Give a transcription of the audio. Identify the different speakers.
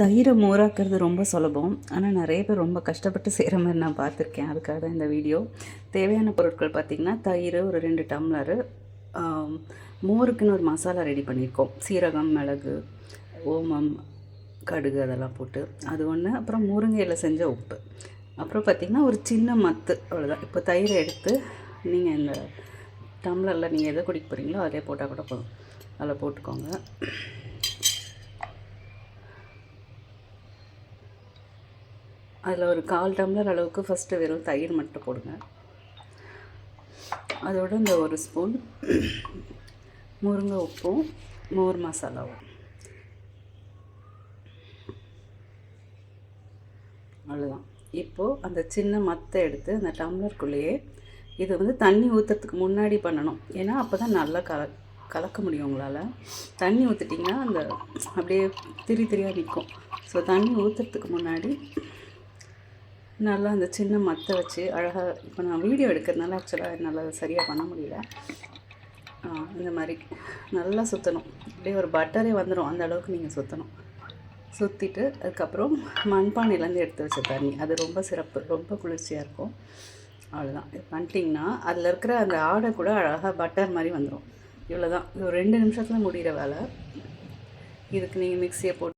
Speaker 1: தயிரை மோராக்கிறது ரொம்ப சுலபம். ஆனால் நிறைய பேர் ரொம்ப கஷ்டப்பட்டு செய்கிற மாதிரி நான் பார்த்துருக்கேன். அதுக்காக தான் இந்த வீடியோ. தேவையான பொருட்கள் பார்த்திங்கன்னா தயிர் ஒரு ரெண்டு டம்ளரு மோருக்குன்னு ஒரு மசாலா ரெடி பண்ணியிருக்கோம். சீரகம் மிளகு ஓமம் கடுகு அதெல்லாம் போட்டு. அது ஒன்று அப்புறம் முருங்கையில் செஞ்ச உப்பு. அப்புறம் பார்த்திங்கன்னா ஒரு சின்ன மத்து அவ்வளோதான் இப்போ தயிரை எடுத்து நீங்கள் இந்த டம்ளரில் நீங்கள் எதை குடிக்க போகிறீங்களோ அதே போட்டால் கூட போதும். அதில் போட்டுக்கோங்க. அதில் ஒரு கால் டம்ளர் அளவுக்கு ஃபஸ்ட்டு வெறும் தயிர் மட்டும் போடுங்க. அதோட இந்த ஒரு ஸ்பூன் முருங்கை உப்பும் மோர் மசாலாவும். அவ்வளோதான் இப்போது அந்த சின்ன மத்தை எடுத்து அந்த டம்ளருக்குள்ளேயே இது வந்து தண்ணி ஊற்றுறதுக்கு முன்னாடி பண்ணணும். ஏன்னா அப்போ தான் நல்லா கல கலக்க முடியும் உங்களால். தண்ணி ஊற்றிட்டிங்கன்னா அந்த அப்படியே திரி திரியாக நிற்கும் ஸோ தண்ணி ஊற்றுறதுக்கு முன்னாடி நல்லா அந்த சின்ன மத்தை வச்சு அழகாக இப்போ நான் வீடியோ எடுக்கிறதுனால ஆக்சுவலாக என்னால் சரியாக பண்ண முடியல. இந்த மாதிரி நல்லா சுற்றணும் அப்படியே ஒரு பட்டரே வந்துடும் அந்த அளவுக்கு நீங்கள் சுற்றணும் சுற்றிட்டு அதுக்கப்புறம் மண்பானையிலேருந்து எடுத்து வச்ச தண்ணி. அது ரொம்ப சிறப்பு. ரொம்ப குளிர்ச்சியாக இருக்கும். அவ்வளோதான் இது பண்ணிட்டிங்கன்னா அதில் இருக்கிற அந்த ஆடை கூட அழகாக பட்டர் மாதிரி வந்துடும் இவ்வளோ தான் ஒரு ரெண்டு நிமிஷத்தில் முடிகிற வேலை. இதுக்கு நீங்கள் மிக்சியை போட்டு